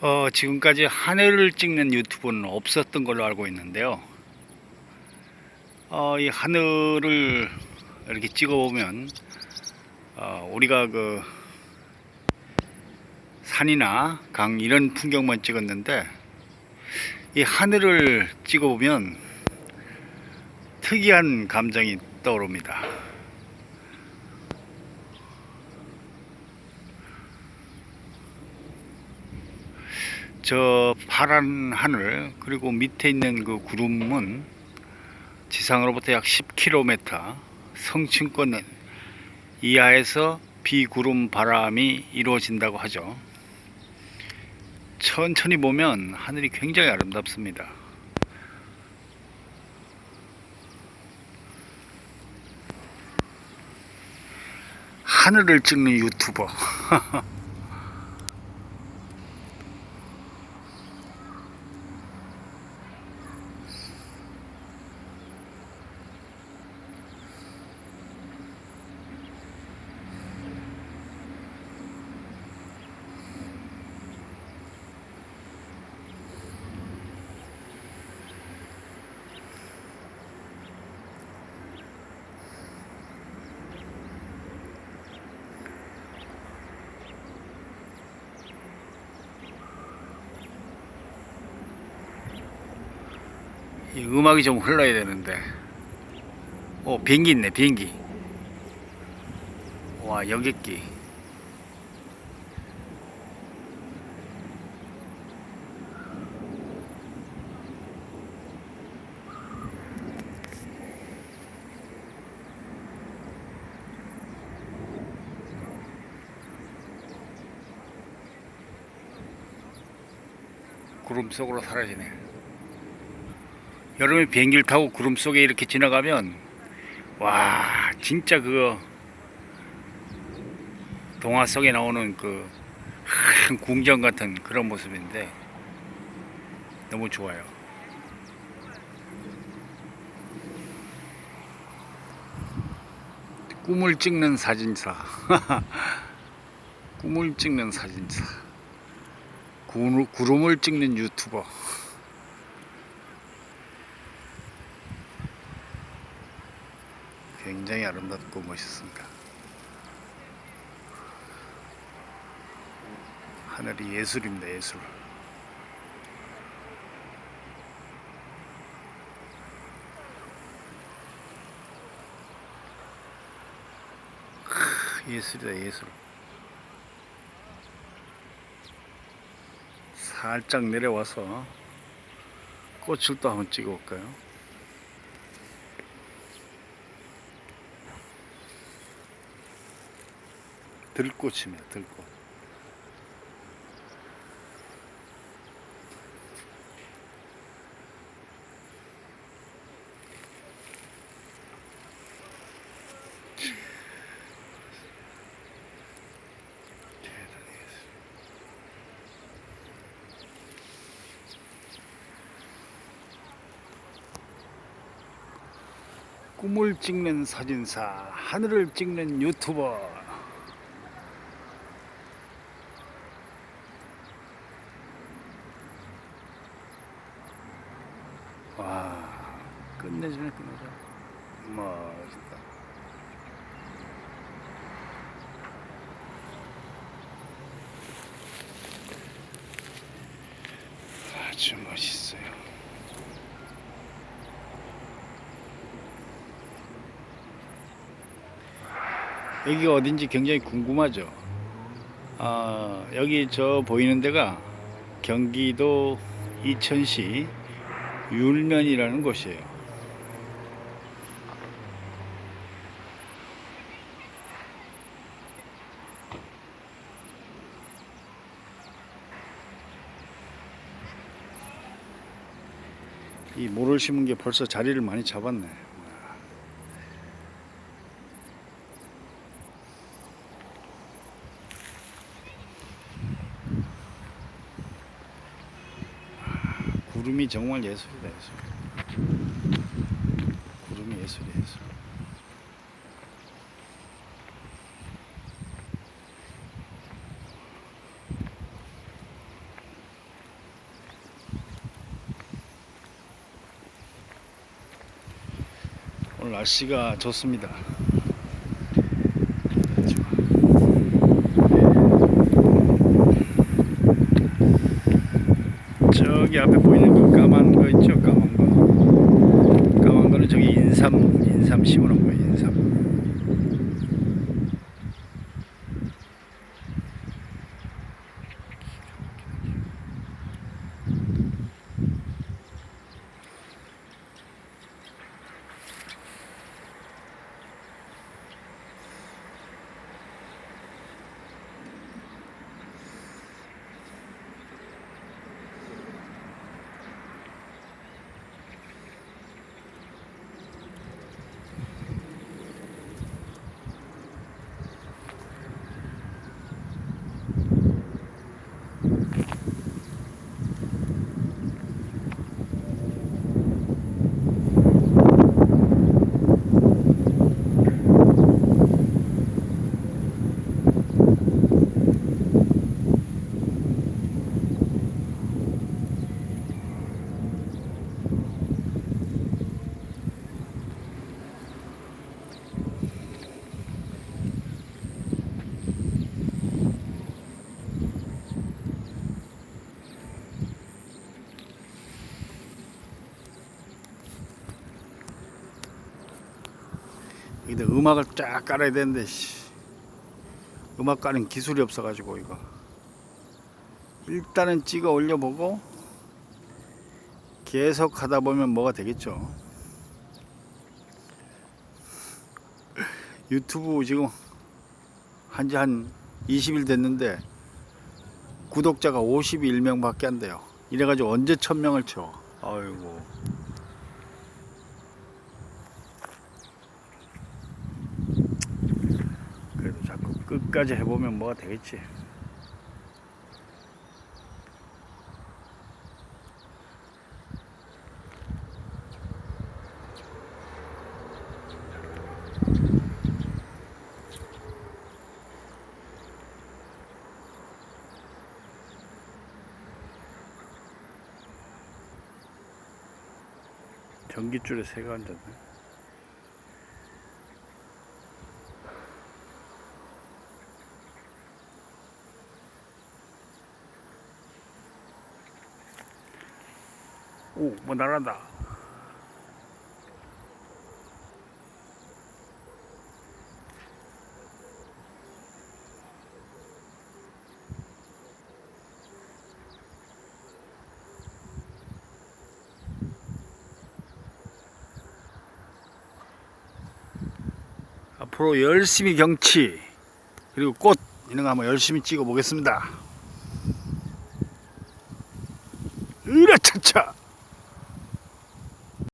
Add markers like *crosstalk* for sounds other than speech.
어, 지금까지 하늘을 찍는 유튜브는 없었던 걸로 알고 있는데요. 어, 이 하늘을 이렇게 찍어보면, 어, 우리가 그 산이나 강 이런 풍경만 찍었는데, 이 하늘을 찍어보면 특이한 감정이 떠오릅니다. 저 파란 하늘 그리고 밑에 있는 그 구름은 지상으로부터 약 10km 성층권 이하에서 비구름 바람이 이루어진다고 하죠. 천천히 보면 하늘이 굉장히 아름답습니다. 하늘을 찍는 유튜버. *laughs* 이 음악이 좀 흘러야 되는데. 오, 비행기 있네, 비행기. 와, 여객기. 구름 속으로 사라지네. 여름에 비행기를 타고 구름 속에 이렇게 지나가면 와 진짜 그거 동화 속에 나오는 그 큰 궁전 같은 그런 모습인데 너무 좋아요. 꿈을 찍는 사진사. *laughs* 꿈을 찍는 사진사. 구름- 구름을 찍는 유튜버. 굉장히 아름답고 멋있습니다. 하늘이 예술입니다, 예술. 크, 예술이다, 예술. 살짝 내려와서 꽃을 또 한번 찍어 볼까요? 들꽃입니다. 들꽃. 꿈을 찍는 사진사, 하늘을 찍는 유튜버. 와 끝내주네 끝내줘. 멋있다. 아주 멋있어요. 여기가 어딘지 굉장히 궁금하죠? 아 여기 저 보이는 데가 경기도 이천시 율면이라는 곳이에요. 이 모를 심은 게 벌써 자리를 많이 잡았네. 구름이 정말 예술이다 예술. 구름이 예술이야 예술. 오늘 날씨가 좋습니다. 저기 앞에 보이는 그 까만 거 있죠? 까만 거. 까만 거는 저기 인삼, 인삼 심어놓은 거예요, 인삼. 여기다 음악을 쫙 깔아야 되는데 씨. 음악 까는 기술이 없어가지고 이거. 일단은 찍어 올려보고 계속 하다 보면 뭐가 되겠죠. *laughs* 유튜브 지금 한지 한 20일 됐는데 구독자가 51명 밖에 안 돼요. 이래가지고 언제 1000명을 채워 아이고 그래도 자꾸 끝까지 해보면 뭐가 되겠지. 전기줄에 새가 앉았네. 오, 뭐 날아다. 앞으로 열심히 경치 그리고 꽃 이런 거 한번 열심히 찍어 보겠습니다.